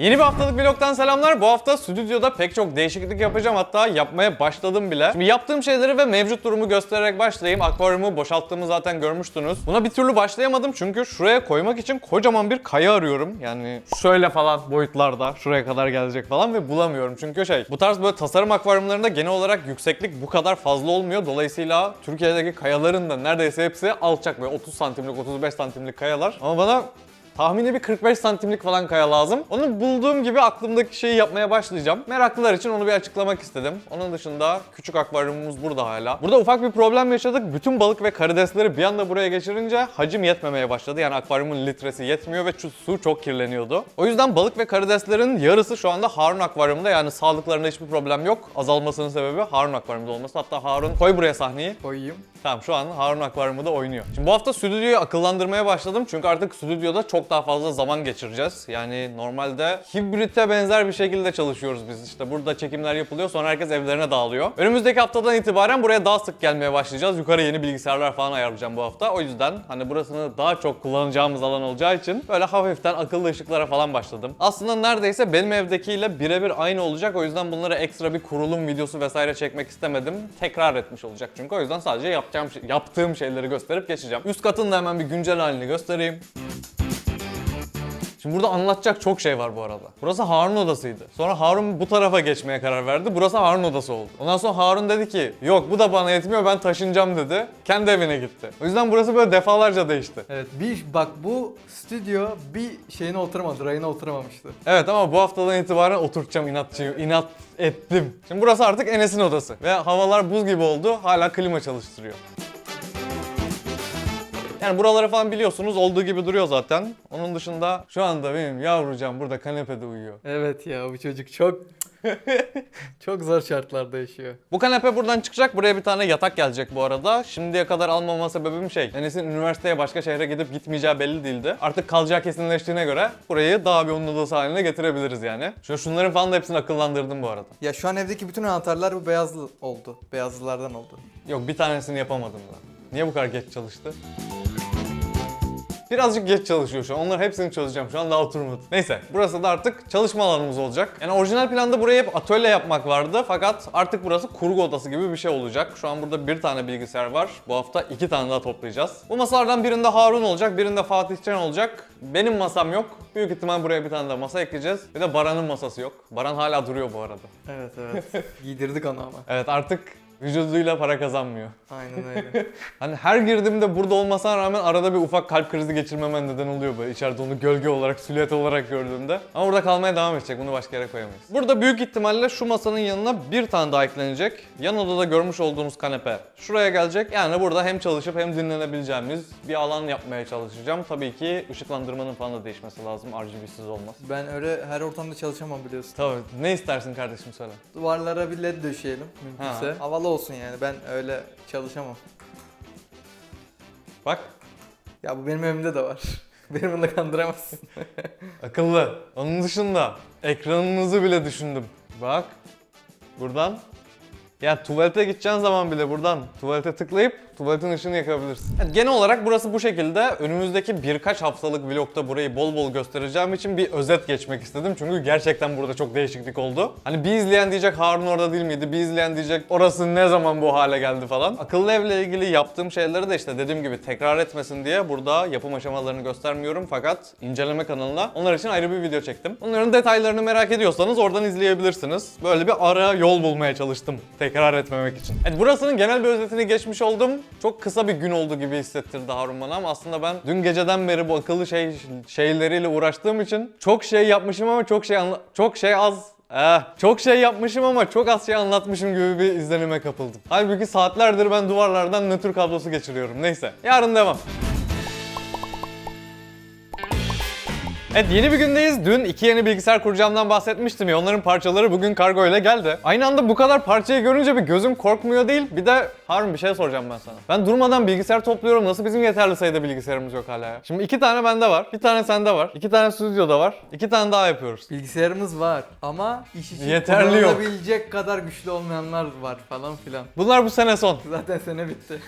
Yeni bir haftalık vlogtan selamlar. Bu hafta stüdyoda pek çok değişiklik yapacağım. Hatta yapmaya başladım bile. Şimdi yaptığım şeyleri ve mevcut durumu göstererek başlayayım. Akvaryumu boşalttığımı zaten görmüştünüz. Buna bir türlü başlayamadım çünkü şuraya koymak için kocaman bir kaya arıyorum. Yani şöyle falan boyutlarda şuraya kadar gelecek falan ve bulamıyorum. Çünkü şey bu tarz böyle tasarım akvaryumlarında genel olarak yükseklik bu kadar fazla olmuyor. Dolayısıyla Türkiye'deki kayaların da neredeyse hepsi alçak ve 30 santimlik 35 santimlik kayalar. Ama bana Tahmini bir 45 santimlik falan kaya lazım. Onu bulduğum gibi aklımdaki şeyi yapmaya başlayacağım. Meraklılar için onu bir açıklamak istedim. Onun dışında küçük akvaryumumuz burada hala. Burada ufak bir problem yaşadık. Bütün balık ve karidesleri bir anda buraya geçirince hacim yetmemeye başladı. Yani akvaryumun litresi yetmiyor ve su çok kirleniyordu. O yüzden balık ve karideslerin yarısı şu anda Harun akvaryumda. Yani sağlıklarında hiçbir problem yok. Azalmasının sebebi Harun akvaryumda olması. Hatta Harun koy buraya sahneyi. Koyayım. Tamam şu an Harun Akvaryum'da oynuyor. Şimdi bu hafta stüdyoyu akıllandırmaya başladım çünkü artık stüdyoda çok daha fazla zaman geçireceğiz. Yani normalde hibrite benzer bir şekilde çalışıyoruz biz işte. Burada çekimler yapılıyor sonra herkes evlerine dağılıyor. Önümüzdeki haftadan itibaren buraya daha sık gelmeye başlayacağız. Yukarı yeni bilgisayarlar falan ayarlayacağım bu hafta. O yüzden hani burasını daha çok kullanacağımız alan olacağı için böyle hafiften akıllı ışıklara falan başladım. Aslında neredeyse benim evdekiyle birebir aynı olacak. O yüzden bunlara ekstra bir kurulum videosu vesaire çekmek istemedim. Tekrar etmiş olacak çünkü. O yüzden sadece yapacağım şey- yaptığım şeyleri gösterip geçeceğim. Üst katın da hemen bir güncel halini göstereyim. Şimdi burada anlatacak çok şey var bu arada. Burası Harun odasıydı. Sonra Harun bu tarafa geçmeye karar verdi. Burası Harun odası oldu. Ondan sonra Harun dedi ki yok bu da bana yetmiyor ben taşınacağım dedi. Kendi evine gitti. O yüzden burası böyle defalarca değişti. Evet bir bak bu stüdyo bir şeyine oturmadı, rayına oturamamıştı. Evet ama bu haftadan itibaren oturtacağım inatçıyı. inat ettim. Şimdi burası artık Enes'in odası. Ve havalar buz gibi oldu. Hala klima çalıştırıyor. Yani buraları falan biliyorsunuz olduğu gibi duruyor zaten. Onun dışında şu anda benim yavrucam burada kanepede uyuyor. Evet ya bu çocuk çok çok zor şartlarda yaşıyor. Bu kanepe buradan çıkacak. Buraya bir tane yatak gelecek bu arada. Şimdiye kadar almama sebebim şey. Enes'in üniversiteye başka şehre gidip gitmeyeceği belli değildi. Artık kalacağı kesinleştiğine göre burayı daha bir onun odası haline getirebiliriz yani. Şu şunların falan da hepsini akıllandırdım bu arada. Ya şu an evdeki bütün anahtarlar bu beyazlı oldu. Beyazlılardan oldu. Yok bir tanesini yapamadım da. Niye bu kadar geç çalıştı? Birazcık geç çalışıyor şu an. Onların hepsini çözeceğim. Şu an daha oturmadı. Neyse. Burası da artık çalışma alanımız olacak. Yani orijinal planda burayı hep atölye yapmak vardı. Fakat artık burası kurgu odası gibi bir şey olacak. Şu an burada bir tane bilgisayar var. Bu hafta iki tane daha toplayacağız. Bu masalardan birinde Harun olacak, birinde Fatih Can olacak. Benim masam yok. Büyük ihtimal buraya bir tane daha masa ekleyeceğiz. Bir de Baran'ın masası yok. Baran hala duruyor bu arada. Evet evet. Giydirdik onu ama. Evet artık vücuduyla para kazanmıyor. Aynen öyle. Hani her girdiğimde burada olmasına rağmen arada bir ufak kalp krizi geçirmemen neden oluyor böyle içeride onu gölge olarak, silüet olarak gördüğümde. Ama burada kalmaya devam edecek. Bunu başka yere koyamayız. Burada büyük ihtimalle şu masanın yanına bir tane daha eklenecek. Yan odada görmüş olduğunuz kanepe şuraya gelecek. Yani burada hem çalışıp hem dinlenebileceğimiz bir alan yapmaya çalışacağım. Tabii ki ışıklandırmanın falan da değişmesi lazım. RGB'siz olmaz. Ben öyle her ortamda çalışamam biliyorsun. Tabii. Ne istersin kardeşim söyle. Duvarlara bir led döşeyelim mümkünse. Ha. Havalı olsun yani ben öyle çalışamam. Bak. Ya bu benim evimde de var. Beni bunu kandıramazsın. Akıllı. Onun dışında ekranınızı bile düşündüm. Bak. Buradan. Ya tuvalete gideceğin zaman bile buradan tuvalete tıklayıp tuvaletin ışığını yakabilirsin. Yani genel olarak burası bu şekilde. Önümüzdeki birkaç haftalık vlogda burayı bol bol göstereceğim için bir özet geçmek istedim. Çünkü gerçekten burada çok değişiklik oldu. Hani bir izleyen diyecek Harun orada değil miydi? Bir izleyen diyecek orası ne zaman bu hale geldi falan. Akıllı evle ilgili yaptığım şeyleri de işte dediğim gibi tekrar etmesin diye burada yapım aşamalarını göstermiyorum. Fakat inceleme kanalına onlar için ayrı bir video çektim. Onların detaylarını merak ediyorsanız oradan izleyebilirsiniz. Böyle bir ara yol bulmaya çalıştım tekrar etmemek için. Evet, burasının genel bir özetini geçmiş oldum. Çok kısa bir gün oldu gibi hissettirdi Harun bana ama aslında ben dün geceden beri bu akıllı şey şeyleriyle uğraştığım için çok şey yapmışım ama çok şey anla- çok şey az Eh, çok şey yapmışım ama çok az şey anlatmışım gibi bir izlenime kapıldım. Halbuki saatlerdir ben duvarlardan nötr kablosu geçiriyorum. Neyse. Yarın devam. Evet yeni bir gündeyiz. Dün iki yeni bilgisayar kuracağımdan bahsetmiştim ya. Onların parçaları bugün kargo ile geldi. Aynı anda bu kadar parçayı görünce bir gözüm korkmuyor değil. Bir de Harun bir şey soracağım ben sana. Ben durmadan bilgisayar topluyorum. Nasıl bizim yeterli sayıda bilgisayarımız yok hala ya? Şimdi iki tane bende var. Bir tane sende var. iki tane stüdyoda var. iki tane daha yapıyoruz. Bilgisayarımız var ama iş için Yeterli yok. kullanılabilecek kadar güçlü olmayanlar var falan filan. Bunlar bu sene son. Zaten sene bitti.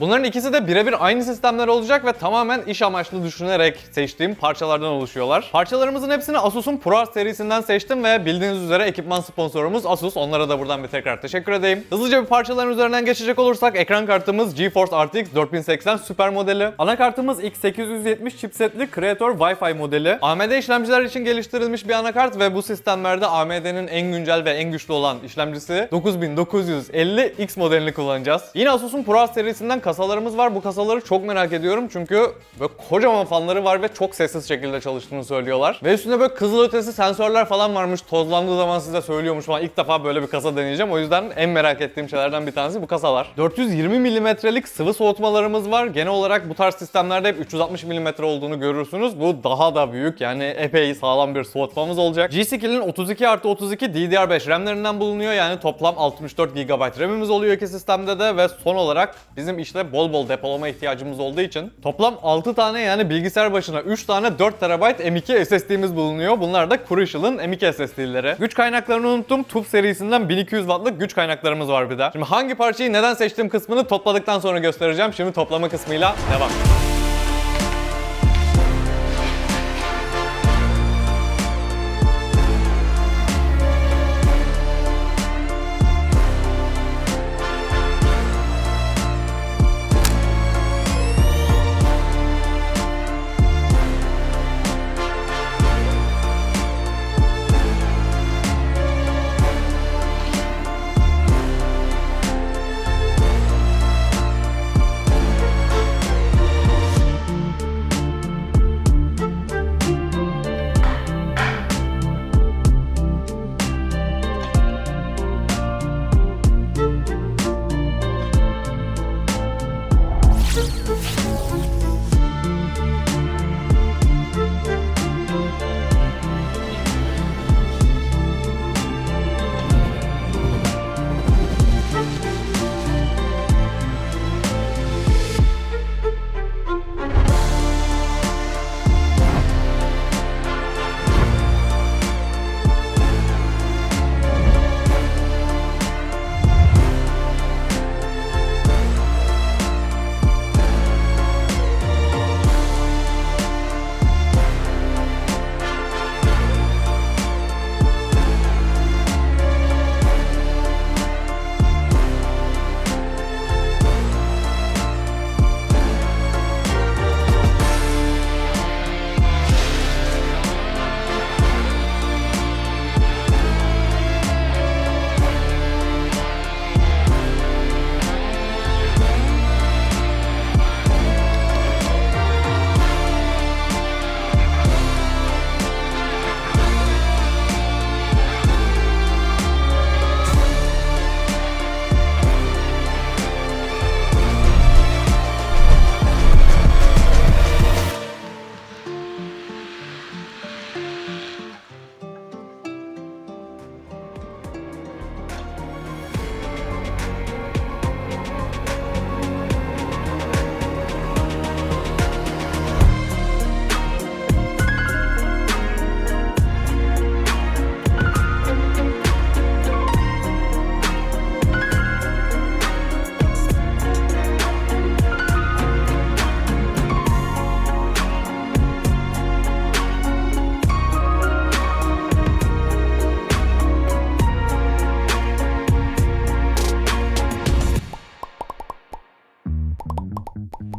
Bunların ikisi de birebir aynı sistemler olacak ve tamamen iş amaçlı düşünerek seçtiğim parçalar parçalardan oluşuyorlar. Parçalarımızın hepsini Asus'un ProArt serisinden seçtim ve bildiğiniz üzere ekipman sponsorumuz Asus. Onlara da buradan bir tekrar teşekkür edeyim. Hızlıca bir parçaların üzerinden geçecek olursak ekran kartımız GeForce RTX 4080 Super modeli. Anakartımız X870 chipsetli Creator Wi-Fi modeli. AMD işlemciler için geliştirilmiş bir anakart ve bu sistemlerde AMD'nin en güncel ve en güçlü olan işlemcisi 9950X modelini kullanacağız. Yine Asus'un ProArt serisinden kasalarımız var. Bu kasaları çok merak ediyorum çünkü böyle kocaman fanları var ve çok sessiz şekilde çalıştığını söylüyorlar. Ve üstünde böyle kızılötesi sensörler falan varmış. Tozlandığı zaman size söylüyormuş falan. İlk defa böyle bir kasa deneyeceğim. O yüzden en merak ettiğim şeylerden bir tanesi bu kasalar. 420 milimetrelik sıvı soğutmalarımız var. Genel olarak bu tarz sistemlerde hep 360 milimetre olduğunu görürsünüz. Bu daha da büyük yani epey sağlam bir soğutmamız olacak. G-Skill'in 32 artı 32 DDR5 RAM'lerinden bulunuyor. Yani toplam 64 GB RAM'imiz oluyor iki sistemde de ve son olarak bizim işte bol bol depolama ihtiyacımız olduğu için toplam 6 tane yani bilgisayar başına 3 tane 4 TB M2 SSD'miz bulunuyor. Bunlar da Crucial'ın M2 SSD'leri. Güç kaynaklarını unuttum. TUF serisinden 1200 wattlık güç kaynaklarımız var bir de. Şimdi hangi parçayı neden seçtiğim kısmını topladıktan sonra göstereceğim. Şimdi toplama kısmıyla devam.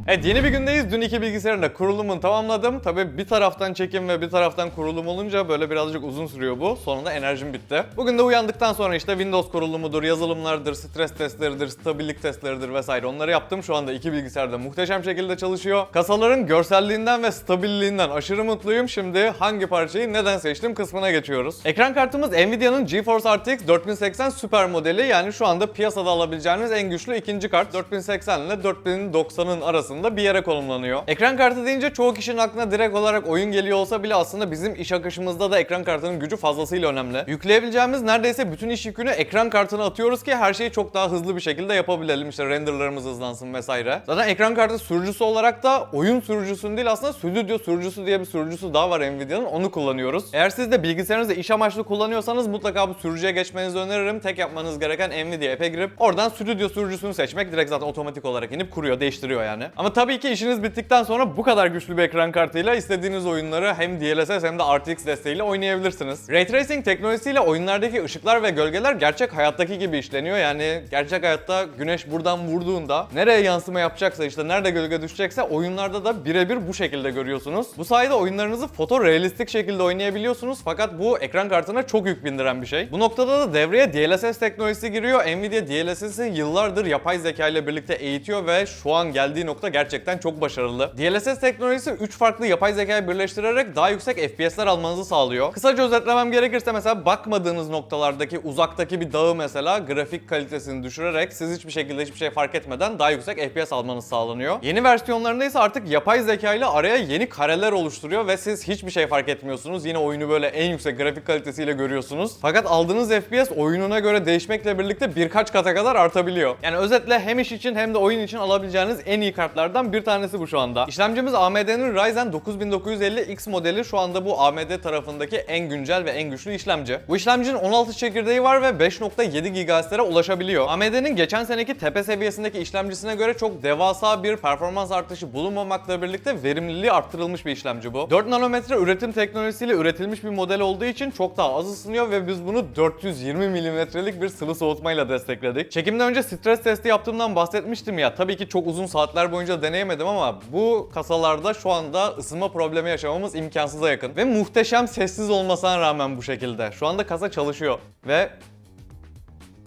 Evet yeni bir gündeyiz. Dün iki bilgisayarın da kurulumunu tamamladım. Tabii bir taraftan çekim ve bir taraftan kurulum olunca böyle birazcık uzun sürüyor bu. Sonunda enerjim bitti. Bugün de uyandıktan sonra işte Windows kurulumudur, yazılımlardır, stres testleridir, stabillik testleridir vesaire onları yaptım. Şu anda iki bilgisayar da muhteşem şekilde çalışıyor. Kasaların görselliğinden ve stabilliğinden aşırı mutluyum. Şimdi hangi parçayı neden seçtim kısmına geçiyoruz. Ekran kartımız Nvidia'nın GeForce RTX 4080 Super modeli yani şu anda piyasada alabileceğiniz en güçlü ikinci kart. 4080 ile 4090'ın arasında bir yere konumlanıyor. Ekran kartı deyince çoğu kişinin aklına direkt olarak oyun geliyor olsa bile aslında bizim iş akışımızda da ekran kartının gücü fazlasıyla önemli. Yükleyebileceğimiz neredeyse bütün iş yükünü ekran kartına atıyoruz ki her şeyi çok daha hızlı bir şekilde yapabilelim. İşte renderlarımız hızlansın vesaire. Zaten ekran kartı sürücüsü olarak da oyun sürücüsünün değil aslında stüdyo sürücüsü diye bir sürücüsü daha var Nvidia'nın. Onu kullanıyoruz. Eğer siz de bilgisayarınızda iş amaçlı kullanıyorsanız mutlaka bu sürücüye geçmenizi öneririm. Tek yapmanız gereken Nvidia app'e girip oradan stüdyo sürücüsünü seçmek. Direkt zaten otomatik olarak inip kuruyor, değiştiriyor yani. Ama tabii ki işiniz bittikten sonra bu kadar güçlü bir ekran kartıyla istediğiniz oyunları hem DLSS hem de RTX desteğiyle oynayabilirsiniz. Ray Tracing teknolojisiyle oyunlardaki ışıklar ve gölgeler gerçek hayattaki gibi işleniyor. Yani gerçek hayatta güneş buradan vurduğunda nereye yansıma yapacaksa işte nerede gölge düşecekse oyunlarda da birebir bu şekilde görüyorsunuz. Bu sayede oyunlarınızı fotorealistik şekilde oynayabiliyorsunuz fakat bu ekran kartına çok yük bindiren bir şey. Bu noktada da devreye DLSS teknolojisi giriyor. Nvidia DLSS'i yıllardır yapay zeka ile birlikte eğitiyor ve şu an geldiği nokta gerçekten çok başarılı. DLSS teknolojisi 3 farklı yapay zekayı birleştirerek daha yüksek FPS'ler almanızı sağlıyor. Kısaca özetlemem gerekirse mesela bakmadığınız noktalardaki uzaktaki bir dağı mesela grafik kalitesini düşürerek siz hiçbir şekilde hiçbir şey fark etmeden daha yüksek FPS almanız sağlanıyor. Yeni versiyonlarında ise artık yapay zeka ile araya yeni kareler oluşturuyor ve siz hiçbir şey fark etmiyorsunuz. Yine oyunu böyle en yüksek grafik kalitesiyle görüyorsunuz. Fakat aldığınız FPS oyununa göre değişmekle birlikte birkaç kata kadar artabiliyor. Yani özetle hem iş için hem de oyun için alabileceğiniz en iyi kartlardan bir tanesi bu şu anda. İşlemcimiz AMD'nin Ryzen 9950X modeli şu anda bu AMD tarafındaki en güncel ve en güçlü işlemci. Bu işlemcinin 16 çekirdeği var ve 5.7 GHz'lere ulaşabiliyor. AMD'nin geçen seneki tepe seviyesindeki işlemcisine göre çok devasa bir performans artışı bulunmamakla birlikte verimliliği arttırılmış bir işlemci bu. 4 nanometre üretim teknolojisiyle üretilmiş bir model olduğu için çok daha az ısınıyor ve biz bunu 420 milimetrelik bir sıvı soğutmayla destekledik. Çekimden önce stres testi yaptığımdan bahsetmiştim ya. Tabii ki çok uzun saatler boyunca deneyemedim ama bu kasalarda şu anda ısınma problemi yaşamamız imkansıza yakın. Ve muhteşem sessiz olmasına rağmen bu şekilde. Şu anda kasa çalışıyor ve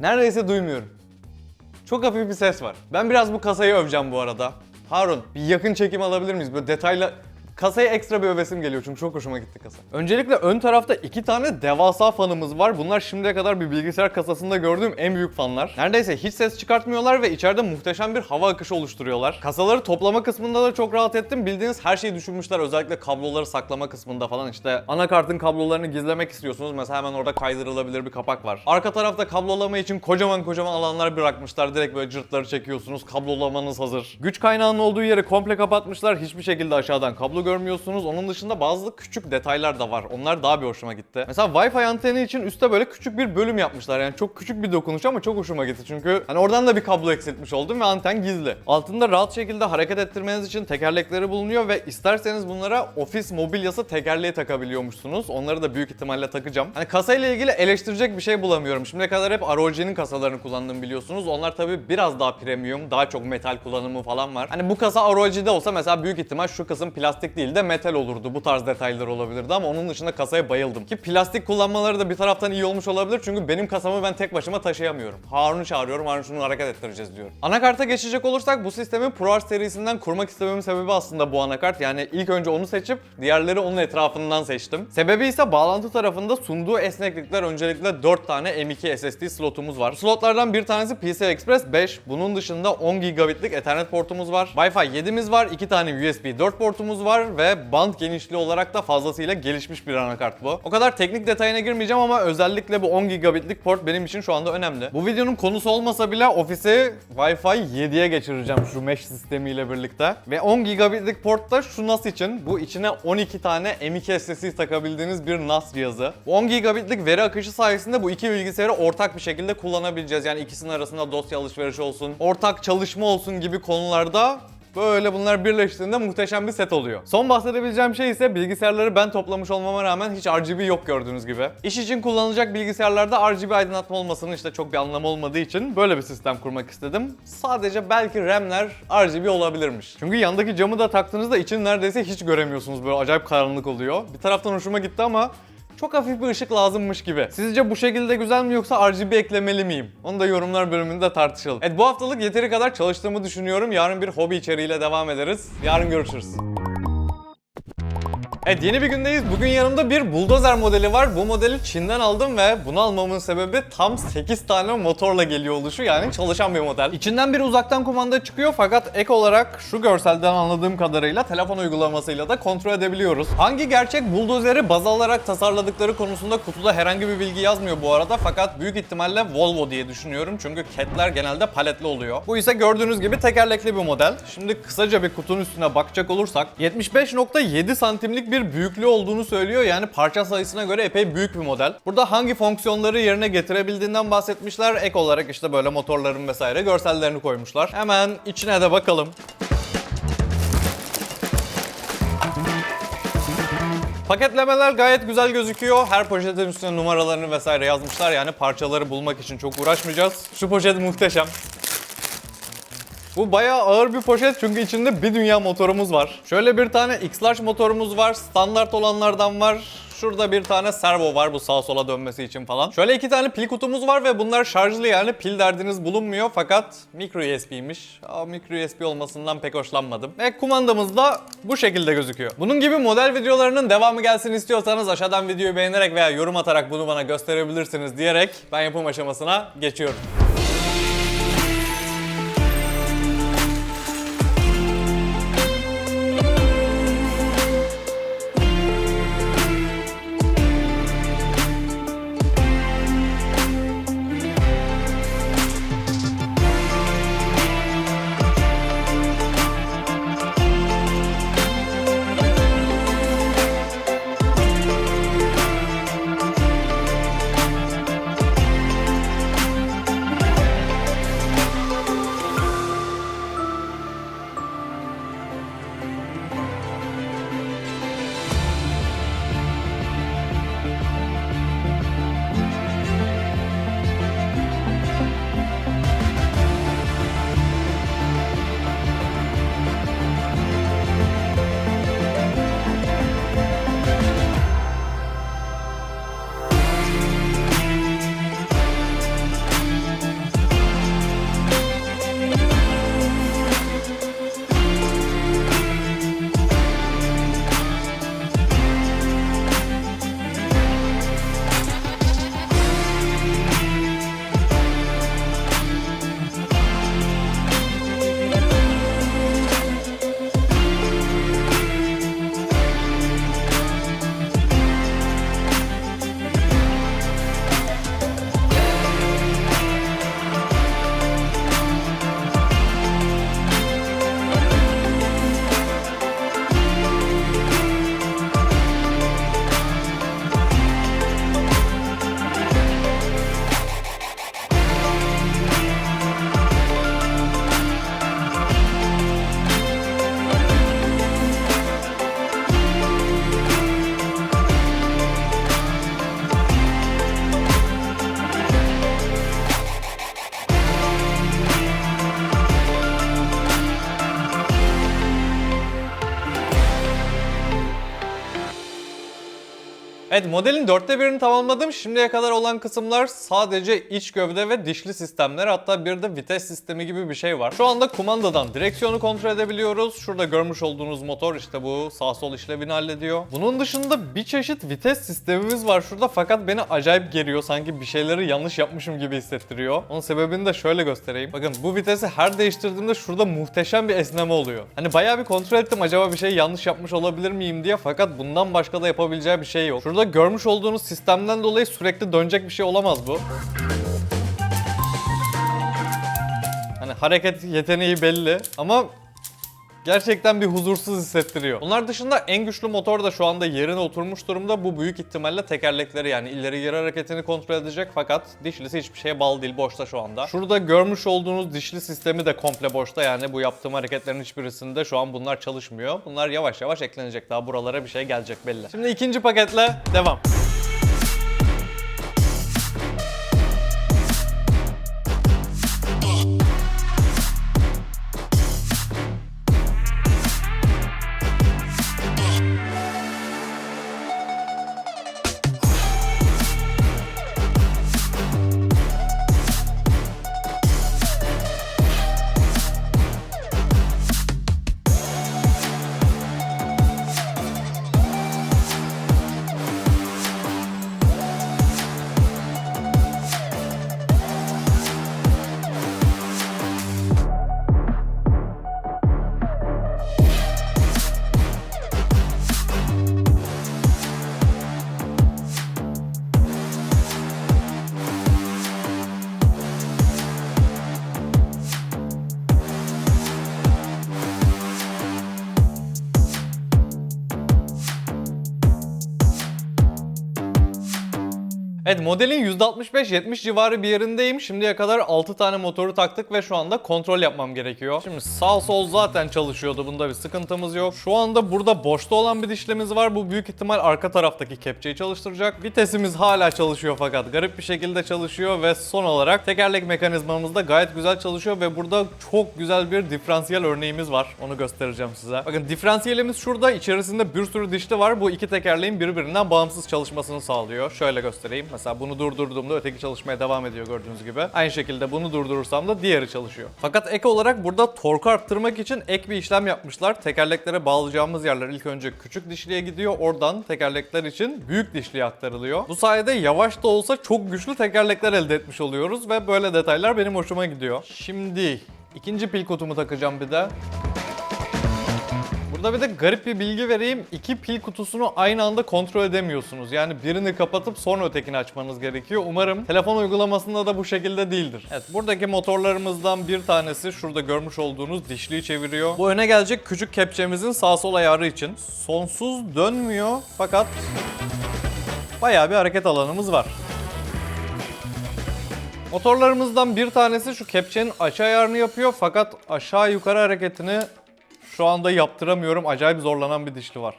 neredeyse duymuyorum. Çok hafif bir ses var. Ben biraz bu kasayı öveceğim bu arada. Harun bir yakın çekim alabilir miyiz? Böyle detaylı Kasaya ekstra bir övesim geliyor çünkü çok hoşuma gitti kasa. Öncelikle ön tarafta iki tane devasa fanımız var. Bunlar şimdiye kadar bir bilgisayar kasasında gördüğüm en büyük fanlar. Neredeyse hiç ses çıkartmıyorlar ve içeride muhteşem bir hava akışı oluşturuyorlar. Kasaları toplama kısmında da çok rahat ettim. Bildiğiniz her şeyi düşünmüşler. Özellikle kabloları saklama kısmında falan işte anakartın kablolarını gizlemek istiyorsunuz. Mesela hemen orada kaydırılabilir bir kapak var. Arka tarafta kablolama için kocaman kocaman alanlar bırakmışlar. Direkt böyle cırtları çekiyorsunuz. Kablolamanız hazır. Güç kaynağının olduğu yeri komple kapatmışlar. Hiçbir şekilde aşağıdan kablo görmüyorsunuz. Onun dışında bazı küçük detaylar da var. Onlar daha bir hoşuma gitti. Mesela Wi-Fi anteni için üstte böyle küçük bir bölüm yapmışlar. Yani çok küçük bir dokunuş ama çok hoşuma gitti. Çünkü hani oradan da bir kablo eksiltmiş oldum ve anten gizli. Altında rahat şekilde hareket ettirmeniz için tekerlekleri bulunuyor ve isterseniz bunlara ofis mobilyası tekerleği takabiliyormuşsunuz. Onları da büyük ihtimalle takacağım. Hani kasayla ilgili eleştirecek bir şey bulamıyorum. Şimdiye kadar hep ROG'nin kasalarını kullandım biliyorsunuz. Onlar tabii biraz daha premium, daha çok metal kullanımı falan var. Hani bu kasa ROG'de olsa mesela büyük ihtimal şu kısım plastik değil de metal olurdu. Bu tarz detaylar olabilirdi ama onun dışında kasaya bayıldım. Ki plastik kullanmaları da bir taraftan iyi olmuş olabilir çünkü benim kasamı ben tek başıma taşıyamıyorum. Harun'u çağırıyorum, Harun şunu hareket ettireceğiz diyorum. Anakarta geçecek olursak bu sistemi ProArt serisinden kurmak istememin sebebi aslında bu anakart. Yani ilk önce onu seçip diğerleri onun etrafından seçtim. Sebebi ise bağlantı tarafında sunduğu esneklikler öncelikle 4 tane M2 SSD slotumuz var. Slotlardan bir tanesi PCI Express 5. Bunun dışında 10 gigabitlik Ethernet portumuz var. Wi-Fi 7'miz var. 2 tane USB 4 portumuz var ve band genişliği olarak da fazlasıyla gelişmiş bir anakart bu. O kadar teknik detayına girmeyeceğim ama özellikle bu 10 gigabitlik port benim için şu anda önemli. Bu videonun konusu olmasa bile ofisi Wi-Fi 7'ye geçireceğim şu mesh sistemiyle birlikte. Ve 10 gigabitlik port da şu NAS için. Bu içine 12 tane M2 SSD takabildiğiniz bir NAS cihazı. Bu 10 gigabitlik veri akışı sayesinde bu iki bilgisayarı ortak bir şekilde kullanabileceğiz. Yani ikisinin arasında dosya alışverişi olsun, ortak çalışma olsun gibi konularda Böyle bunlar birleştiğinde muhteşem bir set oluyor. Son bahsedebileceğim şey ise bilgisayarları ben toplamış olmama rağmen hiç RGB yok gördüğünüz gibi. İş için kullanılacak bilgisayarlarda RGB aydınlatma olmasının işte çok bir anlamı olmadığı için böyle bir sistem kurmak istedim. Sadece belki RAM'ler RGB olabilirmiş. Çünkü yandaki camı da taktığınızda içini neredeyse hiç göremiyorsunuz. Böyle acayip karanlık oluyor. Bir taraftan hoşuma gitti ama çok hafif bir ışık lazımmış gibi. Sizce bu şekilde güzel mi yoksa RGB eklemeli miyim? Onu da yorumlar bölümünde tartışalım. Evet bu haftalık yeteri kadar çalıştığımı düşünüyorum. Yarın bir hobi içeriğiyle devam ederiz. Yarın görüşürüz. Evet yeni bir gündeyiz. Bugün yanımda bir buldozer modeli var. Bu modeli Çin'den aldım ve bunu almamın sebebi tam 8 tane motorla geliyor oluşu yani çalışan bir model. İçinden bir uzaktan kumanda çıkıyor fakat ek olarak şu görselden anladığım kadarıyla telefon uygulamasıyla da kontrol edebiliyoruz. Hangi gerçek buldozeri baz alarak tasarladıkları konusunda kutuda herhangi bir bilgi yazmıyor bu arada fakat büyük ihtimalle Volvo diye düşünüyorum çünkü catler genelde paletli oluyor. Bu ise gördüğünüz gibi tekerlekli bir model. Şimdi kısaca bir kutunun üstüne bakacak olursak 75.7 santimlik bir büyüklüğü olduğunu söylüyor. Yani parça sayısına göre epey büyük bir model. Burada hangi fonksiyonları yerine getirebildiğinden bahsetmişler. Ek olarak işte böyle motorların vesaire görsellerini koymuşlar. Hemen içine de bakalım. Paketlemeler gayet güzel gözüküyor. Her poşetin üstüne numaralarını vesaire yazmışlar. Yani parçaları bulmak için çok uğraşmayacağız. Şu poşet muhteşem. Bu bayağı ağır bir poşet çünkü içinde bir dünya motorumuz var. Şöyle bir tane X-Large motorumuz var. Standart olanlardan var. Şurada bir tane servo var bu sağa sola dönmesi için falan. Şöyle iki tane pil kutumuz var ve bunlar şarjlı yani pil derdiniz bulunmuyor fakat micro USB'ymiş. Aa, micro USB olmasından pek hoşlanmadım. Ve kumandamız da bu şekilde gözüküyor. Bunun gibi model videolarının devamı gelsin istiyorsanız aşağıdan videoyu beğenerek veya yorum atarak bunu bana gösterebilirsiniz diyerek ben yapım aşamasına geçiyorum. Evet modelin dörtte birini tamamladım. Şimdiye kadar olan kısımlar sadece iç gövde ve dişli sistemler. Hatta bir de vites sistemi gibi bir şey var. Şu anda kumandadan direksiyonu kontrol edebiliyoruz. Şurada görmüş olduğunuz motor işte bu sağ sol işlevini hallediyor. Bunun dışında bir çeşit vites sistemimiz var şurada fakat beni acayip geriyor. Sanki bir şeyleri yanlış yapmışım gibi hissettiriyor. Onun sebebini de şöyle göstereyim. Bakın bu vitesi her değiştirdiğimde şurada muhteşem bir esneme oluyor. Hani bayağı bir kontrol ettim acaba bir şey yanlış yapmış olabilir miyim diye fakat bundan başka da yapabileceği bir şey yok. Şurada görmüş olduğunuz sistemden dolayı sürekli dönecek bir şey olamaz bu. Hani hareket yeteneği belli ama gerçekten bir huzursuz hissettiriyor. Onlar dışında en güçlü motor da şu anda yerine oturmuş durumda. Bu büyük ihtimalle tekerlekleri yani ileri geri hareketini kontrol edecek fakat dişlisi hiçbir şeye bağlı değil boşta şu anda. Şurada görmüş olduğunuz dişli sistemi de komple boşta yani bu yaptığım hareketlerin hiçbirisinde şu an bunlar çalışmıyor. Bunlar yavaş yavaş eklenecek daha buralara bir şey gelecek belli. Şimdi ikinci paketle devam. Evet modelin %65-70 civarı bir yerindeyim. Şimdiye kadar 6 tane motoru taktık ve şu anda kontrol yapmam gerekiyor. Şimdi sağ sol zaten çalışıyordu. Bunda bir sıkıntımız yok. Şu anda burada boşta olan bir dişlimiz var. Bu büyük ihtimal arka taraftaki kepçeyi çalıştıracak. Vitesimiz hala çalışıyor fakat garip bir şekilde çalışıyor ve son olarak tekerlek mekanizmamız da gayet güzel çalışıyor ve burada çok güzel bir diferansiyel örneğimiz var. Onu göstereceğim size. Bakın diferansiyelimiz şurada. İçerisinde bir sürü dişli var. Bu iki tekerleğin birbirinden bağımsız çalışmasını sağlıyor. Şöyle göstereyim. Mesela bunu durdurduğumda öteki çalışmaya devam ediyor gördüğünüz gibi. Aynı şekilde bunu durdurursam da diğeri çalışıyor. Fakat ek olarak burada torku arttırmak için ek bir işlem yapmışlar. Tekerleklere bağlayacağımız yerler ilk önce küçük dişliye gidiyor. Oradan tekerlekler için büyük dişliye aktarılıyor. Bu sayede yavaş da olsa çok güçlü tekerlekler elde etmiş oluyoruz ve böyle detaylar benim hoşuma gidiyor. Şimdi ikinci pil kutumu takacağım bir de. Burada bir de garip bir bilgi vereyim. İki pil kutusunu aynı anda kontrol edemiyorsunuz. Yani birini kapatıp sonra ötekini açmanız gerekiyor. Umarım telefon uygulamasında da bu şekilde değildir. Evet buradaki motorlarımızdan bir tanesi şurada görmüş olduğunuz dişliyi çeviriyor. Bu öne gelecek küçük kepçemizin sağ sol ayarı için. Sonsuz dönmüyor fakat bayağı bir hareket alanımız var. Motorlarımızdan bir tanesi şu kepçenin açı ayarını yapıyor fakat aşağı yukarı hareketini şu anda yaptıramıyorum. Acayip zorlanan bir dişli var.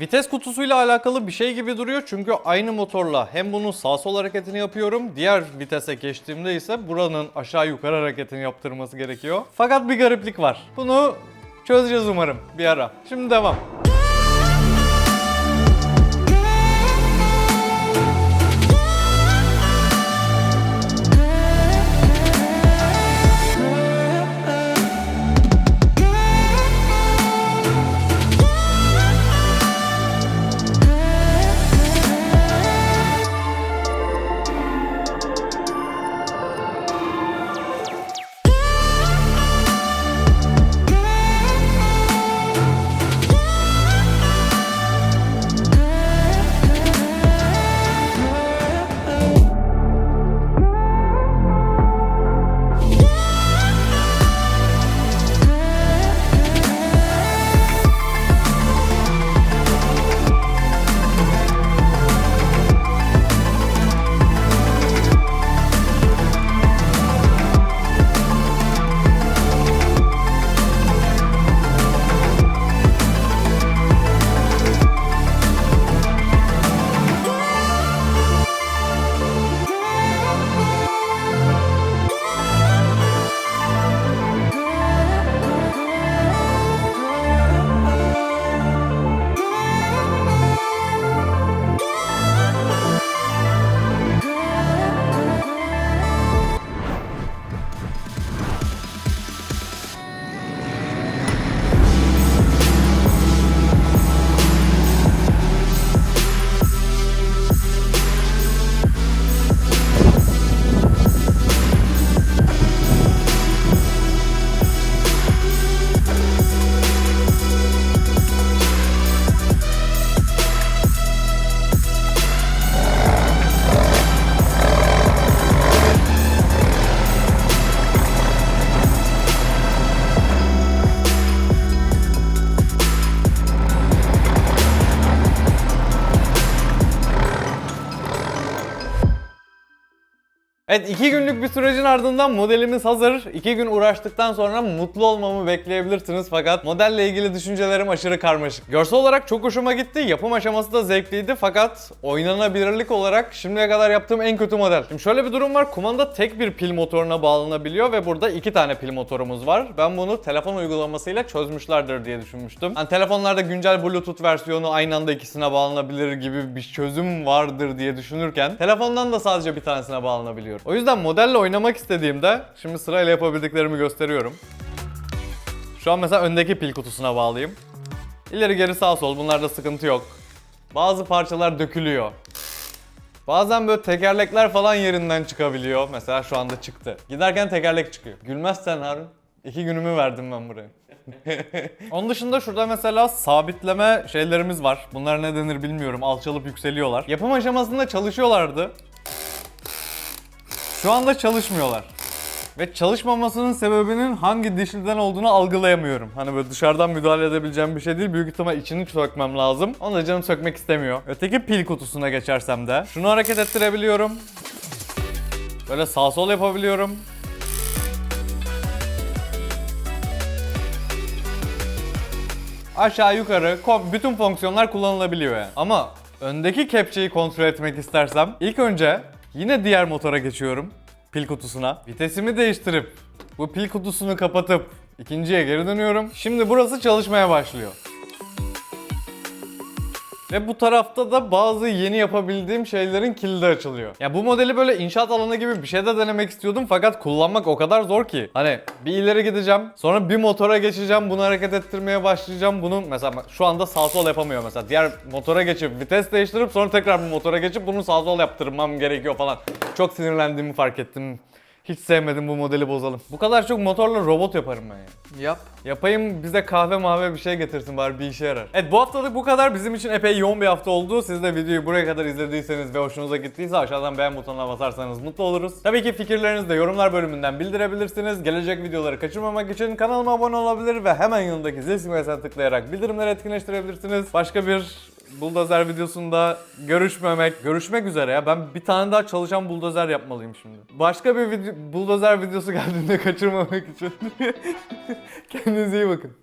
Vites kutusuyla alakalı bir şey gibi duruyor çünkü aynı motorla hem bunun sağ sol hareketini yapıyorum. Diğer vitese geçtiğimde ise buranın aşağı yukarı hareketini yaptırması gerekiyor. Fakat bir gariplik var. Bunu çözeceğiz umarım bir ara. Şimdi devam. Evet iki günlük bir sürecin ardından modelimiz hazır. İki gün uğraştıktan sonra mutlu olmamı bekleyebilirsiniz fakat modelle ilgili düşüncelerim aşırı karmaşık. Görsel olarak çok hoşuma gitti. Yapım aşaması da zevkliydi fakat oynanabilirlik olarak şimdiye kadar yaptığım en kötü model. Şimdi şöyle bir durum var. Kumanda tek bir pil motoruna bağlanabiliyor ve burada iki tane pil motorumuz var. Ben bunu telefon uygulamasıyla çözmüşlerdir diye düşünmüştüm. Hani telefonlarda güncel Bluetooth versiyonu aynı anda ikisine bağlanabilir gibi bir çözüm vardır diye düşünürken telefondan da sadece bir tanesine bağlanabiliyor. O yüzden modelle oynamak istediğimde şimdi sırayla yapabildiklerimi gösteriyorum. Şu an mesela öndeki pil kutusuna bağlayayım. İleri geri sağ sol bunlarda sıkıntı yok. Bazı parçalar dökülüyor. Bazen böyle tekerlekler falan yerinden çıkabiliyor. Mesela şu anda çıktı. Giderken tekerlek çıkıyor. Gülmezsen Harun. İki günümü verdim ben buraya. Onun dışında şurada mesela sabitleme şeylerimiz var. Bunlar ne denir bilmiyorum. Alçalıp yükseliyorlar. Yapım aşamasında çalışıyorlardı. Şu anda çalışmıyorlar. Ve çalışmamasının sebebinin hangi dişliden olduğunu algılayamıyorum. Hani böyle dışarıdan müdahale edebileceğim bir şey değil. Büyük ihtimal içini sökmem lazım. Onu da canım sökmek istemiyor. Öteki pil kutusuna geçersem de şunu hareket ettirebiliyorum. Böyle sağ sol yapabiliyorum. Aşağı yukarı bütün fonksiyonlar kullanılabiliyor yani. Ama öndeki kepçeyi kontrol etmek istersem ilk önce yine diğer motora geçiyorum. Pil kutusuna. Vitesimi değiştirip bu pil kutusunu kapatıp ikinciye geri dönüyorum. Şimdi burası çalışmaya başlıyor. Ve bu tarafta da bazı yeni yapabildiğim şeylerin kilidi açılıyor. Ya bu modeli böyle inşaat alanı gibi bir şeyde denemek istiyordum fakat kullanmak o kadar zor ki. Hani bir ileri gideceğim, sonra bir motora geçeceğim, bunu hareket ettirmeye başlayacağım. Bunu mesela şu anda sağ sol yapamıyor mesela. Diğer motora geçip vites değiştirip sonra tekrar bu motora geçip bunu sağ sol yaptırmam gerekiyor falan. Çok sinirlendiğimi fark ettim. Hiç sevmedim bu modeli bozalım. Bu kadar çok motorla robot yaparım ben ya. Yap. Yapayım bize kahve mavi bir şey getirsin bari bir işe yarar. Evet bu haftalık bu kadar. Bizim için epey yoğun bir hafta oldu. Siz de videoyu buraya kadar izlediyseniz ve hoşunuza gittiyse aşağıdan beğen butonuna basarsanız mutlu oluruz. Tabii ki fikirlerinizi de yorumlar bölümünden bildirebilirsiniz. Gelecek videoları kaçırmamak için kanalıma abone olabilir ve hemen yanındaki zil simgesine tıklayarak bildirimleri etkinleştirebilirsiniz. Başka bir buldozer videosunda görüşmemek, görüşmek üzere ya. Ben bir tane daha çalışan buldozer yapmalıyım şimdi. Başka bir video, buldozer videosu geldiğinde kaçırmamak için. Kendinize iyi bakın.